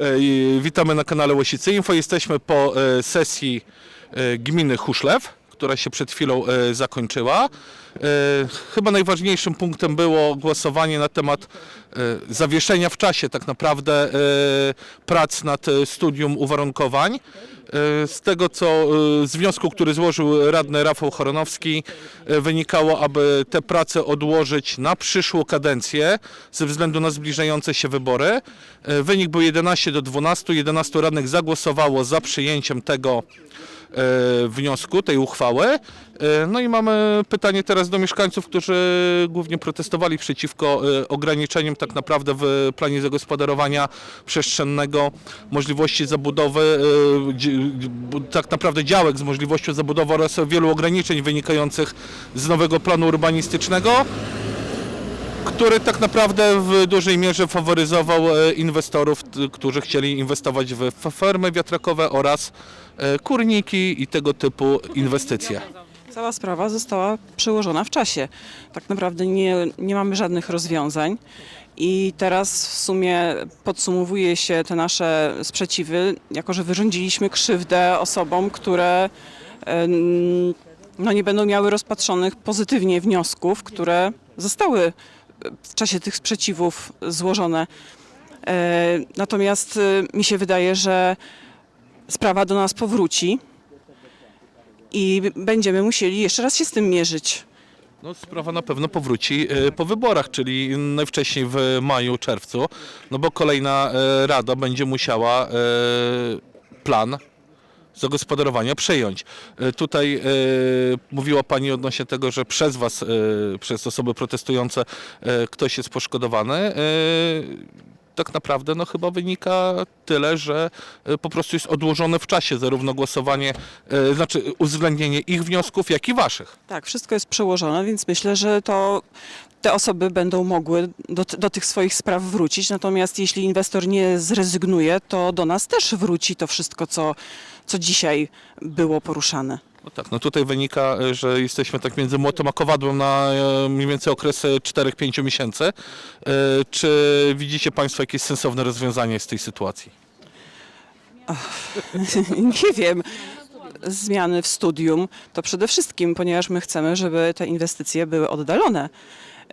E, Witamy na kanale Łosicy Info. Jesteśmy po e, sesji e, gminy Huszlew, która się przed chwilą e, zakończyła. E, Chyba najważniejszym punktem było głosowanie na temat e, zawieszenia w czasie tak naprawdę prac nad studium uwarunkowań. Z tego co z wniosku, który złożył radny Rafał Choronowski, wynikało, aby te prace odłożyć na przyszłą kadencję ze względu na zbliżające się wybory. Wynik był 11 do 12. 11 radnych zagłosowało za przyjęciem tego wniosku, tej uchwały. E, No i mamy pytanie teraz do mieszkańców, którzy głównie protestowali przeciwko e, ograniczeniom tak naprawdę w planie zagospodarowania przestrzennego możliwości zabudowy, e, tak naprawdę działek z możliwością zabudowy oraz wielu ograniczeń wynikających z nowego planu urbanistycznego który tak naprawdę w dużej mierze faworyzował e, inwestorów, którzy chcieli inwestować w f- fermy wiatrakowe oraz e, kurniki i tego typu inwestycje. Cała sprawa została przełożona w czasie. Tak naprawdę nie, nie mamy żadnych rozwiązań. I teraz w sumie podsumowuje się te nasze sprzeciwy, jako że wyrządziliśmy krzywdę osobom, które em, no, nie będą miały rozpatrzonych pozytywnie wniosków, które zostały w czasie tych sprzeciwów złożone. E, Natomiast e, mi się wydaje, że sprawa do nas powróci i będziemy musieli jeszcze raz się z tym mierzyć. No, sprawa na pewno powróci e, po wyborach, czyli najwcześniej w maju, czerwcu, no bo kolejna rada będzie musiała plan zagospodarowania przejąć. E, Tutaj e, mówiła Pani odnośnie tego, że przez Was, e, przez osoby protestujące ktoś jest poszkodowany. Tak naprawdę no chyba wynika tyle, że po prostu jest odłożone w czasie zarówno głosowanie, znaczy uwzględnienie ich wniosków, jak i Waszych. Tak, wszystko jest przełożone, więc myślę, że to te osoby będą mogły do, do tych swoich spraw wrócić. Natomiast jeśli inwestor nie zrezygnuje, to do nas też wróci to wszystko, co, co dzisiaj było poruszane. No tak, no tutaj wynika, że jesteśmy tak między młotem a kowadłem na e, mniej więcej okres e, 4-5 miesięcy. E, Czy widzicie Państwo jakieś sensowne rozwiązanie z tej sytuacji? nie wiem, zmiany w studium to przede wszystkim, ponieważ my chcemy, żeby te inwestycje były oddalone.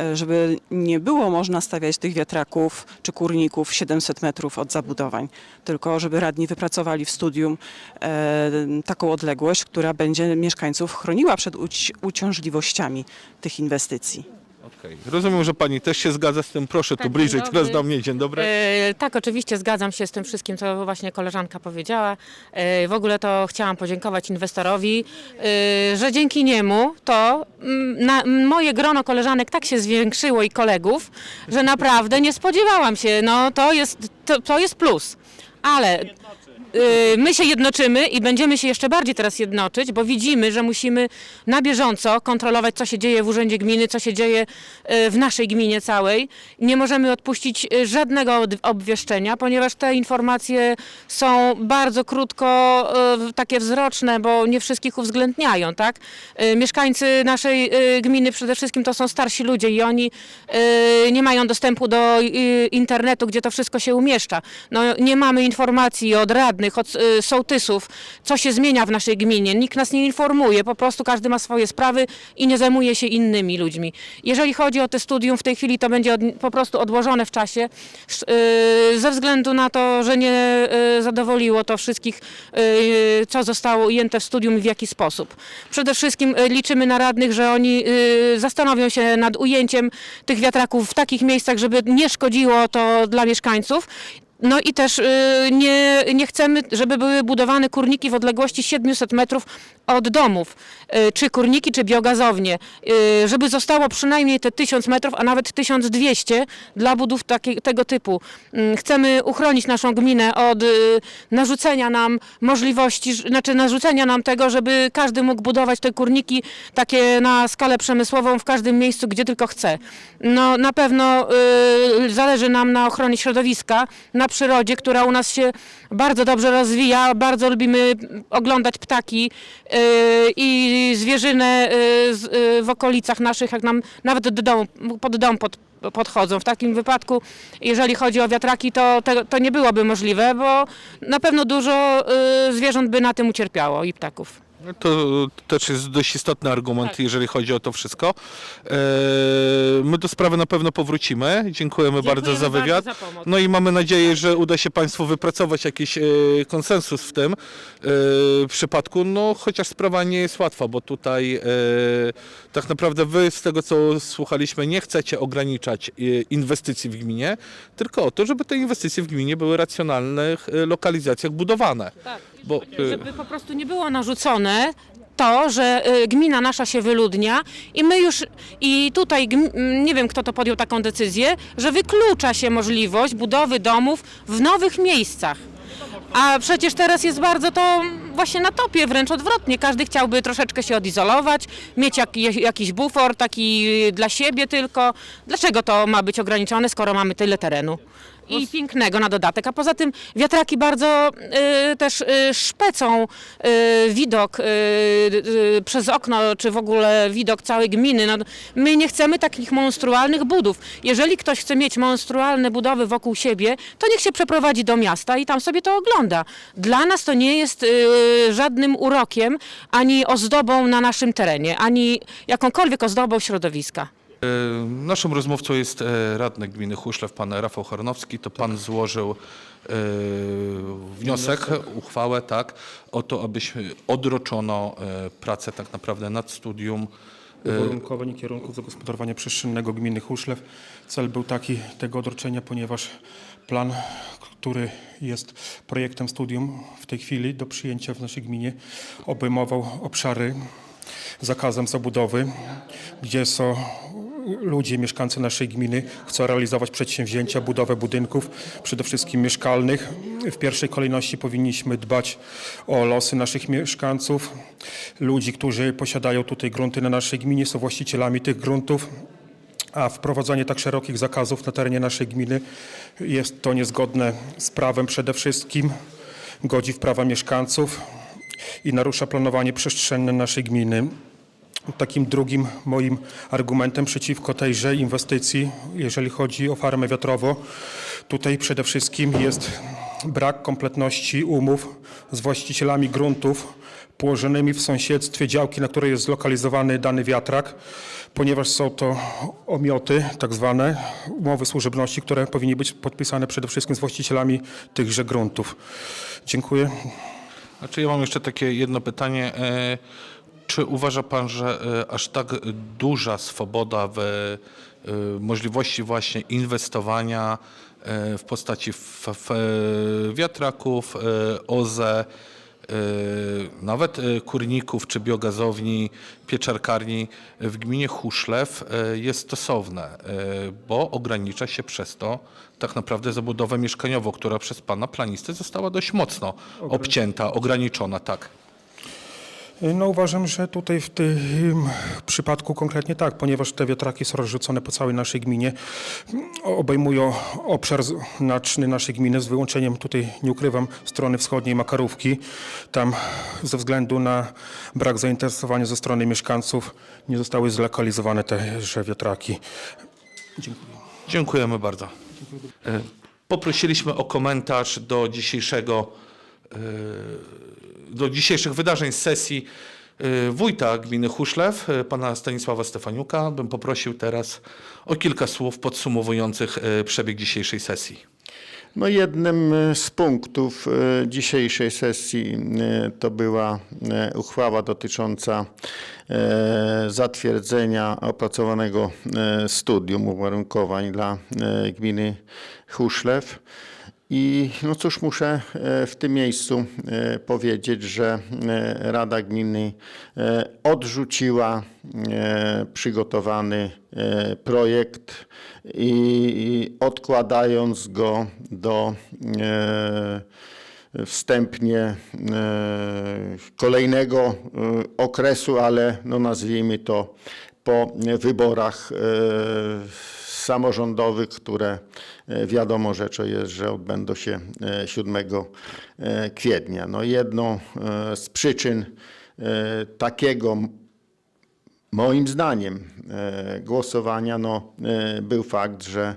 E, Żeby nie było można stawiać tych wiatraków czy kurników 700 metrów od zabudowań, tylko żeby radni wypracowali w studium e, taką odległość, która będzie mieszkańców chroniła przed uci- uciążliwościami tych inwestycji. Okej. Rozumiem, że Pani też się zgadza z tym. Proszę tu Tak, bliżej, dzień teraz dobry. do mnie. Dzień dobry. E, tak, oczywiście zgadzam się z tym wszystkim, co właśnie koleżanka powiedziała. E, w ogóle to chciałam podziękować inwestorowi, e, że dzięki niemu to mm, na, moje grono koleżanek tak się zwiększyło i kolegów, że naprawdę nie spodziewałam się. No to jest, to, to jest plus. Ale my się jednoczymy i będziemy się jeszcze bardziej teraz jednoczyć, bo widzimy, że musimy na bieżąco kontrolować, co się dzieje w Urzędzie Gminy, co się dzieje y, w naszej gminie całej. Nie możemy odpuścić y, żadnego obwieszczenia, ponieważ te informacje są bardzo krótko y, takie wzroczne, bo nie wszystkich uwzględniają, tak? Y, Mieszkańcy naszej y, gminy przede wszystkim to są starsi ludzie i oni y, nie mają dostępu do y, internetu, gdzie to wszystko się umieszcza. No, nie mamy informacji od radnych, od y, sołtysów, co się zmienia w naszej gminie. Nikt nas nie informuje, po prostu każdy ma swoje sprawy i nie zajmuje się innymi ludźmi. Jeżeli chodzi o te studium, w tej chwili to będzie od, po prostu odłożone w czasie, y, ze względu na to, że nie y, zadowoliło to wszystkich, co zostało ujęte w studium i w jaki sposób. Przede wszystkim liczymy na radnych, że oni zastanowią się nad ujęciem tych wiatraków w takich miejscach, żeby nie szkodziło to dla mieszkańców. No i też y, nie, nie chcemy, żeby były budowane kurniki w odległości 700 metrów od domów, y, czy kurniki, czy biogazownie, y, żeby zostało przynajmniej te 1000 metrów, a nawet 1200 dla budów taki, tego typu. Chcemy uchronić naszą gminę od narzucenia nam możliwości, znaczy narzucenia nam tego, żeby każdy mógł budować te kurniki takie na skalę przemysłową w każdym miejscu, gdzie tylko chce. No na pewno zależy nam na ochronie środowiska, na przyrodzie, która u nas się bardzo dobrze rozwija. Bardzo lubimy oglądać ptaki y, i zwierzynę y, y, w okolicach naszych, jak nam nawet do domu, pod dom pod, podchodzą. W takim wypadku, jeżeli chodzi o wiatraki, to, to, nie byłoby możliwe, bo na pewno dużo zwierząt by na tym ucierpiało i ptaków. To też jest dość istotny argument, jeżeli chodzi o to wszystko. E, My do sprawy na pewno powrócimy. Dziękujemy, bardzo za bardzo wywiad. za pomoc. No i mamy nadzieję, że uda się Państwu wypracować jakiś e, konsensus w tym e, przypadku, no chociaż sprawa nie jest łatwa, bo tutaj tak naprawdę Wy z tego co słuchaliśmy nie chcecie ograniczać inwestycji w gminie, tylko o to, żeby te inwestycje w gminie były w racjonalnych lokalizacjach budowane. Tak. Bo, e, Żeby po prostu nie było narzucone to, że y, gmina nasza się wyludnia i my już, i tutaj gm- m, nie wiem kto to podjął taką decyzję, że wyklucza się możliwość budowy domów w nowych miejscach. A przecież teraz jest bardzo to właśnie na topie, wręcz odwrotnie. Każdy chciałby troszeczkę się odizolować, mieć jak, jakiś bufor taki dla siebie tylko. Dlaczego to ma być ograniczone, skoro mamy tyle terenu? I pięknego na dodatek. A poza tym wiatraki bardzo y, też y, szpecą y, widok y, y, przez okno, czy w ogóle widok całej gminy. No, my nie chcemy takich monstrualnych budów. Jeżeli ktoś chce mieć monstrualne budowy wokół siebie, to niech się przeprowadzi do miasta i tam sobie to ogląda. Dla nas to nie jest y, żadnym urokiem, ani ozdobą na naszym terenie, ani jakąkolwiek ozdobą środowiska. E, Naszym rozmówcą jest e, radny gminy Huszlew, pan Rafał Charnowski. To pan złożył e, wniosek, uchwałę, tak, o to, abyśmy odroczono pracę tak naprawdę nad studium. uwarunkowań i kierunków zagospodarowania przestrzennego gminy Huszlew. Cel był taki tego odroczenia, ponieważ plan, który jest projektem studium w tej chwili do przyjęcia w naszej gminie, obejmował obszary zakazem zabudowy, gdzie są ludzie, mieszkańcy naszej gminy chcą realizować przedsięwzięcia, budowę budynków, przede wszystkim mieszkalnych. W pierwszej kolejności powinniśmy dbać o losy naszych mieszkańców, ludzi, którzy posiadają tutaj grunty na naszej gminie, są właścicielami tych gruntów. A wprowadzanie tak szerokich zakazów na terenie naszej gminy jest to niezgodne z prawem przede wszystkim, godzi w prawa mieszkańców i narusza planowanie przestrzenne naszej gminy. Takim drugim moim argumentem przeciwko tejże inwestycji, jeżeli chodzi o farmę wiatrową, tutaj przede wszystkim jest brak kompletności umów z właścicielami gruntów położonymi w sąsiedztwie działki, na której jest zlokalizowany dany wiatrak, ponieważ są to omioty, tak zwane umowy służebności, które powinny być podpisane przede wszystkim z właścicielami tychże gruntów. Dziękuję. Znaczy ja mam jeszcze takie jedno pytanie. Czy uważa pan, że e, aż tak duża swoboda w e, możliwości właśnie inwestowania e, w postaci wiatraków, OZE, nawet kurników czy biogazowni, pieczarkarni w gminie Huszlew jest stosowne, bo ogranicza się przez to tak naprawdę zabudowę mieszkaniową, która przez pana planisty została dość mocno obcięta, ograniczona, tak. No uważam, że tutaj w tym przypadku konkretnie tak, ponieważ te wiatraki są rozrzucone po całej naszej gminie, obejmują obszar znaczny naszej gminy z wyłączeniem tutaj, nie ukrywam, strony wschodniej Makarówki. Tam ze względu na brak zainteresowania ze strony mieszkańców nie zostały zlokalizowane teże wiatraki. Dziękuję. Dziękujemy bardzo. E, Poprosiliśmy o komentarz do dzisiejszego, e, do dzisiejszych wydarzeń z sesji e, wójta gminy Huszlew, e, pana Stanisława Stefaniuka. Bym poprosił teraz o kilka słów podsumowujących e, przebieg dzisiejszej sesji. No jednym z punktów dzisiejszej sesji to była uchwała dotycząca zatwierdzenia opracowanego studium uwarunkowań dla gminy Huszlew. I no cóż, muszę e, w tym miejscu e, powiedzieć, że e, Rada Gminy odrzuciła przygotowany projekt i odkładając go do wstępnie kolejnego okresu, ale no nazwijmy to po wyborach samorządowych, które e, wiadomo rzeczą jest, że odbędą się e, 7 e, kwietnia. No jedną e, z przyczyn e, takiego Moim zdaniem e, głosowania no, e, był fakt, że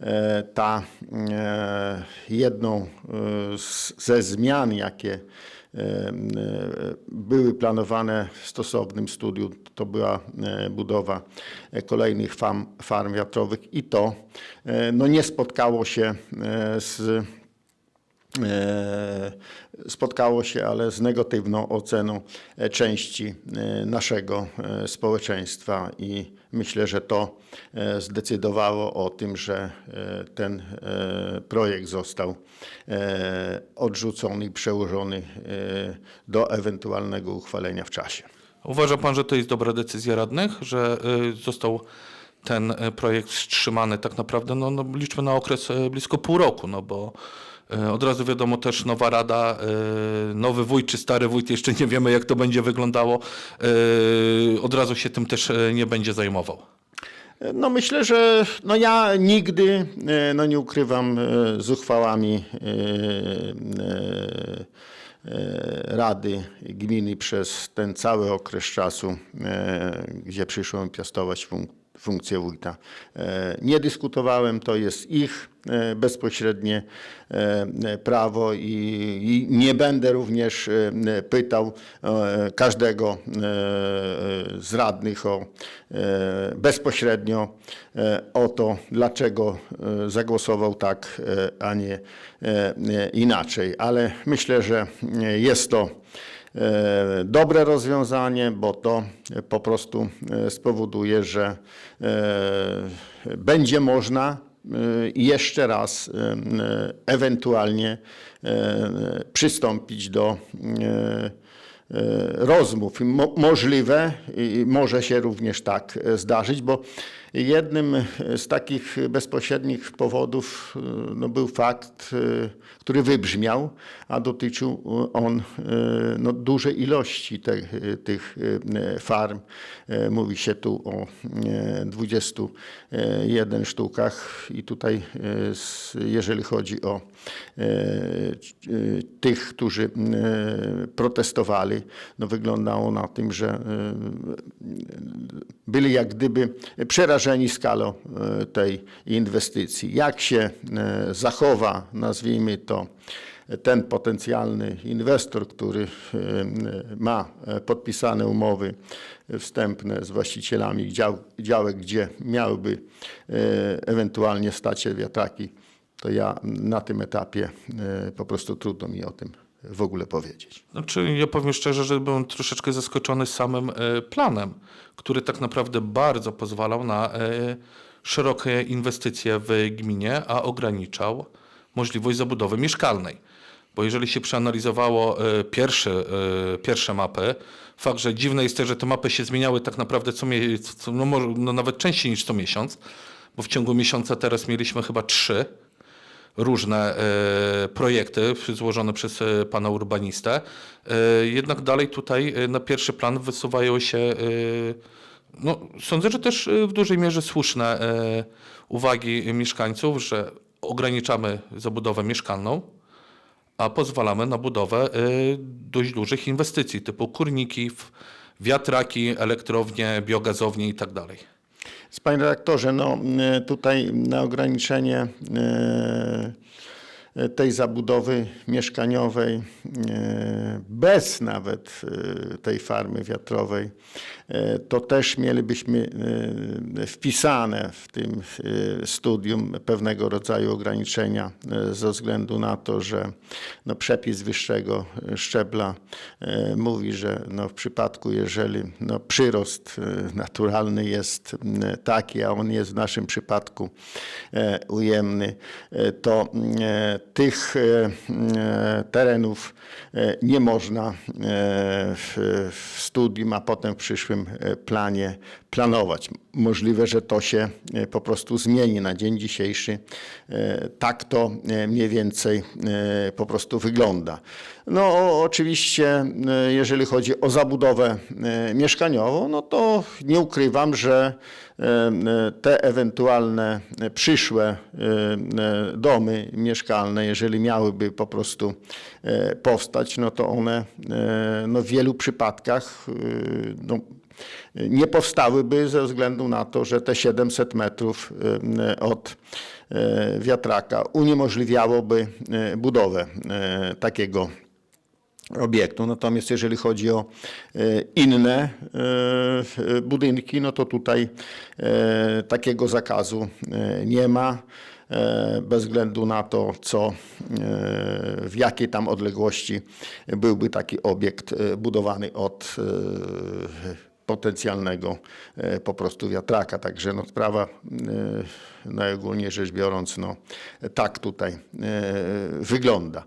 e, ta e, jedną e, ze zmian, jakie e, e, były planowane w stosownym studiu, to była e, budowa e, kolejnych farm, farm wiatrowych i to e, no, nie spotkało się e, z e, spotkało się, ale z negatywną oceną e, części e, naszego e, społeczeństwa i myślę, że to e, zdecydowało o tym, że e, ten e, projekt został e, odrzucony i przełożony e, do ewentualnego uchwalenia w czasie. Uważa pan, że to jest dobra decyzja radnych, że został ten y, projekt wstrzymany tak naprawdę, no, no liczmy na okres y, blisko pół roku, no bo y, od razu wiadomo też nowa rada, nowy wójt czy stary wójt, jeszcze nie wiemy jak to będzie wyglądało, od razu się tym też nie będzie zajmował. No myślę, że no ja nigdy, e, no nie ukrywam, e, z uchwałami e, e, e, Rady Gminy przez ten cały okres czasu, e, gdzie przyszło mi piastować funk funkcję wójta. E, Nie dyskutowałem, to jest ich e, bezpośrednie e, prawo i, nie będę również pytał każdego z radnych o, bezpośrednio o to, dlaczego zagłosował tak, a nie inaczej. Ale myślę, że jest to dobre rozwiązanie, bo to e, po prostu e, spowoduje, że e, będzie można e, jeszcze raz e, e, ewentualnie e, przystąpić do e, e, rozmów. Mo, możliwe może się również tak e, zdarzyć, bo jednym z takich bezpośrednich powodów e, no, był fakt, e, który wybrzmiał, a dotyczył on e, no, dużej ilości te, tych e, farm. E, Mówi się tu o e, 21 sztukach i tutaj e, jeżeli chodzi o e, e, tych, którzy e, protestowali, no wyglądało na tym, że e, byli jak gdyby przerażeni skalą e, tej inwestycji. Jak się e, zachowa, nazwijmy to, ten potencjalny inwestor, który e, ma podpisane umowy wstępne z właścicielami dział, działek, gdzie miałyby e, ewentualnie stać się wiatraki, to ja na tym etapie po prostu trudno mi o tym w ogóle powiedzieć. Znaczy, ja powiem szczerze, że byłem troszeczkę zaskoczony samym e, planem, który tak naprawdę bardzo pozwalał na e, szerokie inwestycje w gminie, a ograniczał możliwość zabudowy mieszkalnej. Bo jeżeli się przeanalizowało e, pierwsze, pierwsze mapy, fakt, że dziwne jest też, że te mapy się zmieniały tak naprawdę co, no, no nawet częściej niż co miesiąc, bo w ciągu miesiąca teraz mieliśmy chyba trzy różne e, projekty złożone przez e, pana urbanistę. E, jednak dalej tutaj na pierwszy plan wysuwają się, no, sądzę, że też w dużej mierze słuszne uwagi mieszkańców, że ograniczamy zabudowę mieszkalną, a pozwalamy na budowę dość dużych inwestycji typu kurniki, wiatraki, elektrownie, biogazownie i tak. Panie redaktorze, no e, tutaj na ograniczenie e, tej zabudowy mieszkaniowej e, bez nawet tej farmy wiatrowej, to też mielibyśmy e, wpisane w tym e, studium pewnego rodzaju ograniczenia e, ze względu na to, że no, przepis wyższego szczebla e, mówi, że no, w przypadku, jeżeli no, przyrost e, naturalny jest taki, a on jest w naszym przypadku e, ujemny, e, to e, tych e, e, terenów e, nie można e, w studium, a potem w przyszłym e, planie planować. Możliwe, że to się e, po prostu zmieni na dzień dzisiejszy. E, Tak to mniej więcej po prostu wygląda. No oczywiście, jeżeli chodzi o zabudowę mieszkaniową, no to nie ukrywam, że te ewentualne przyszłe domy mieszkalne, jeżeli miałyby po prostu powstać, no to one no w wielu przypadkach no, nie powstałyby ze względu na to, że te 700 metrów e, od e, wiatraka uniemożliwiałoby e, budowę takiego obiektu. Natomiast jeżeli chodzi o inne budynki, no to tutaj takiego zakazu nie ma. Bez względu na to, co, w jakiej tam odległości byłby taki obiekt budowany od potencjalnego e, po prostu wiatraka. Także no, sprawa e, najogólniej rzecz biorąc no, tak tutaj e, wygląda.